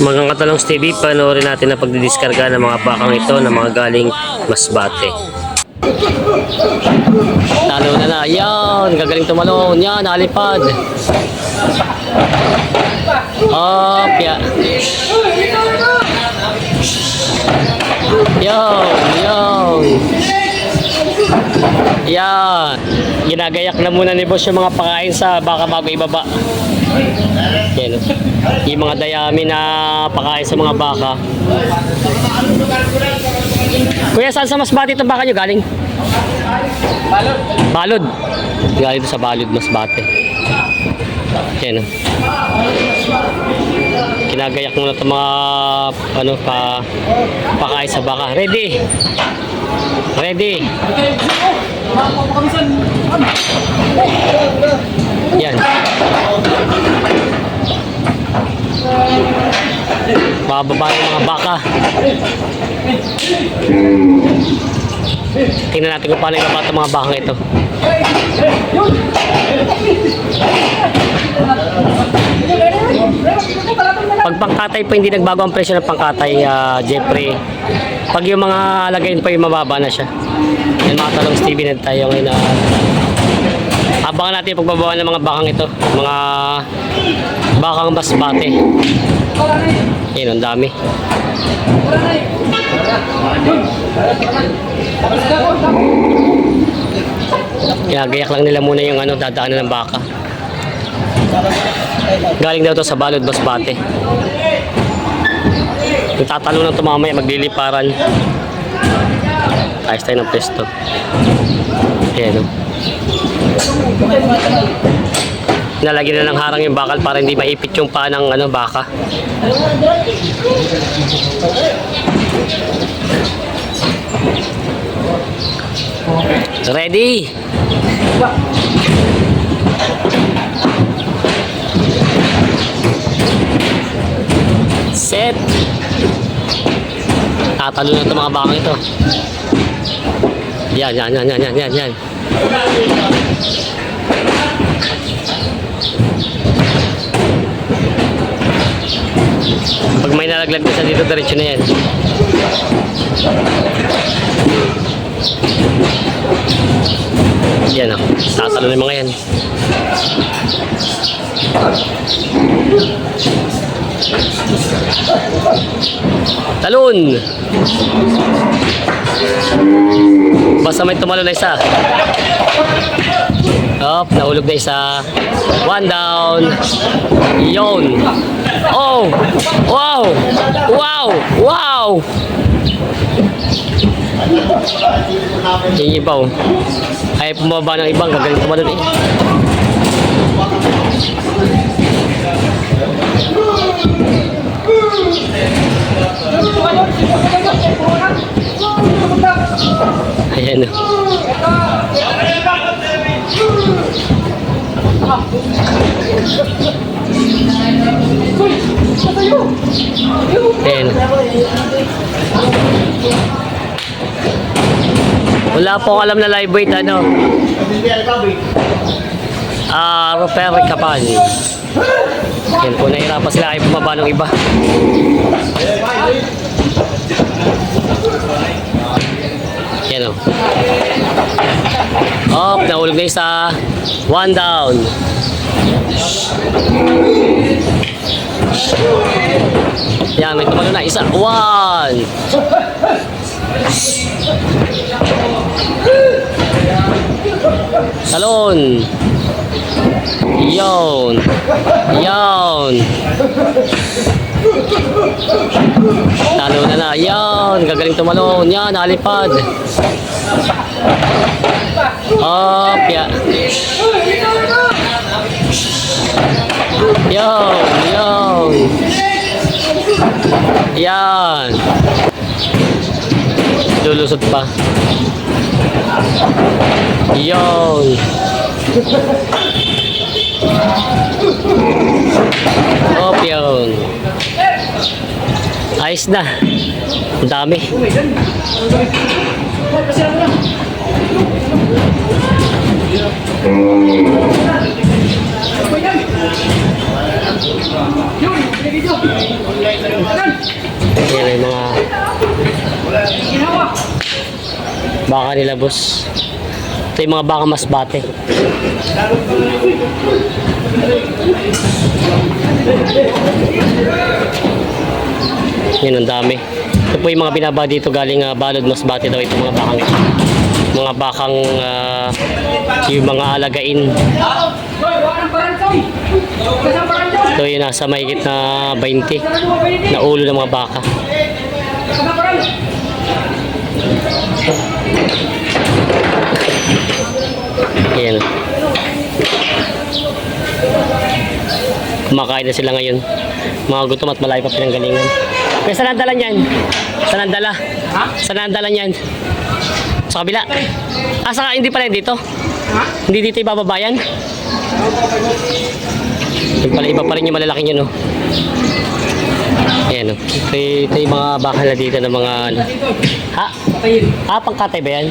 Mga katalong TV, panoorin natin ang pagdidiskarga ng mga bakang ito ng mga galing Masbate. Talo na na. Yan. Gagaling tumalon. Yan. Nalipad. Op. Ya. Yo. Yo. Yan. Ginagayak na muna ni boss yung mga pakain sa baka bago ibaba. Yan. Yung mga dayami na pakain sa mga baka. Kuya, saan sa Masbate itong baka nyo galing? Balod. Balod. Galing sa Balod, Masbate. Yan. Kinagayak muna itong mga ano, pa, pakain sa baka. Ready? Ready? Yan. Bababa yung mga baka. Tingnan natin kung paano yung mga bakang ito. Pag pangkatay po hindi nagbago ang presyo ng pangkatay, ah, Jeffrey. Pag yung mga lagayin pa yung mababa na siya. Yan mga talong Stevie na tayo ngayon na abangan natin yung pagbaba ng mga bakang ito. Mga bakang basbate. Yan, ang dami. Ginagayak lang nila muna yung ano, dadaanan ng baka. Galing daw to sa Balod Basbate. Yung tatalo ng tumamaya, magliliparan. Ayos tayo ng pesto. Ayan o. Nalagyan na ng harang yung bakal para hindi maipit yung paa ng ano, baka. Ready? Set. Tatalo na ito mga bakang ito. Yan, yan, yan, yan, yan, yan, yan. Pag may nalaglag na sa dito, diretso na yan. Yan o. Tatalo na yung mga yan. Talon! Basta may tumalo na isa. Up, nahulog na isa. One down. Yon. Oh! Wow! Wow! Wow! Yung iba oh. Ay pumaba ng ibang gagaling tumalon eh. Ayan oh. Ayan. Wala po alam na live weight ano. Ah, Roper Kapal. Yan po, nahirapan sila ay bumaba ng iba. Yan o. Up, nahulog na isa. One down. Yan, may tumalo na. Isa. One. Talon. Yon. Yon. Talo na na. Yan. Gagaling tumalon. Yan. Nalipad. Op. Ya. Yon. Yon. Yan. Lulusot pa. Yon. Op, yun. Ayos na. Ang dami. Yan yung mga baka nila boss. Ito yung mga baka mas bate. Yan ang dami. Ito po yung mga binaba dito galing uh, balod mas bate daw ito mga bakang mga bakang ah, yung mga alagain. Ito yung nasa mahigit na 20 na ulo ng mga baka. Ayan. Kumakain na sila ngayon. Mga gutom at malayo pa pinanggalingan. Kaya saan ang dala niyan? Saan ang dala? Ha? Saan ang dala niyan? Sa kabila? Ah, saka hindi pala dito? Ha? Hindi dito ibababayan? Yung pala iba pa rin yung malalaki nyo, no? Ayan, no? Ito, y- ito yung mga bakal na dito ng mga, ano. Ha? Ah, pangkatay ba yan?